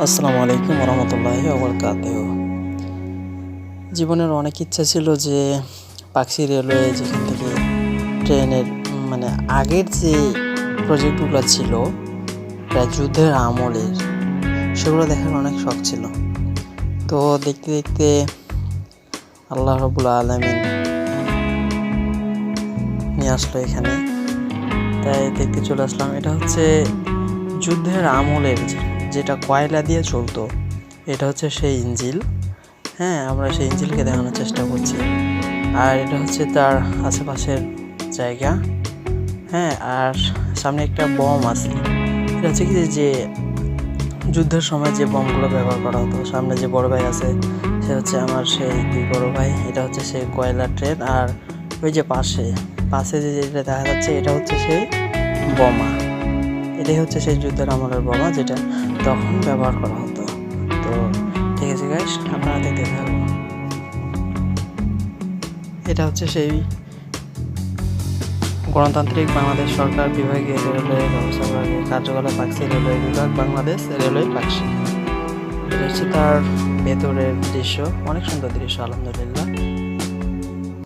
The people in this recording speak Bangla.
আসসালামু আলাইকুম রহমতুল্লাহি ওবরকাত জীবনের অনেক ইচ্ছা ছিল যে পাকসি রেলওয়ে যেখান থেকে ট্রেনের মানে আগের যে প্রজেক্টগুলো ছিল, প্রায় যুদ্ধের আমলের, সেগুলো দেখার অনেক শখ ছিল। তো দেখতে দেখতে আল্লাহ রবুল আলমিন নিয়ে আসলো এখানে। তাই দেখতে চলে আসলাম। এটা হচ্ছে যুদ্ধের আমলের যেটা কয়লা দিয়ে চলতো, এটা হচ্ছে সেই ইঞ্জিল। হ্যাঁ আমরা সেই ইঞ্জিলকে দেখানোর চেষ্টা করছি। আর এটা হচ্ছে তার আশেপাশের জায়গা। হ্যাঁ আর সামনে একটা বম আছে। এটা হচ্ছে কি যে যুদ্ধের সময় যে বমগুলো ব্যবহার করা হতো, সামনে যে বড় ভাই আছে, সে হচ্ছে আমার সেই দুই বড় ভাই, এটা হচ্ছে সেই কয়লা ট্রেন। আর ওই যে পাশে পাশে যে যেটা দেখা যাচ্ছে, এটা হচ্ছে সেই বোমা। এটাই হচ্ছে সেই যুদ্ধের আমলের বোমা যেটা তখন ব্যবহার করা হতো। তো ঠিক আছে গাইস আপনারা দেখতে থাকব এটা হচ্ছে সেই গণতান্ত্রিক বাংলাদেশ সরকার বিভাগীয় রেলওয়ে ব্যবস্থাপনা কার্যকলাপ পাকসি রেলওয়ে বিভাগ, বাংলাদেশ রেলওয়ে পাকসি এটা হচ্ছে তার ভেতরের দৃশ্য। অনেক সুন্দর দৃশ্য, আলহামদুলিল্লাহ।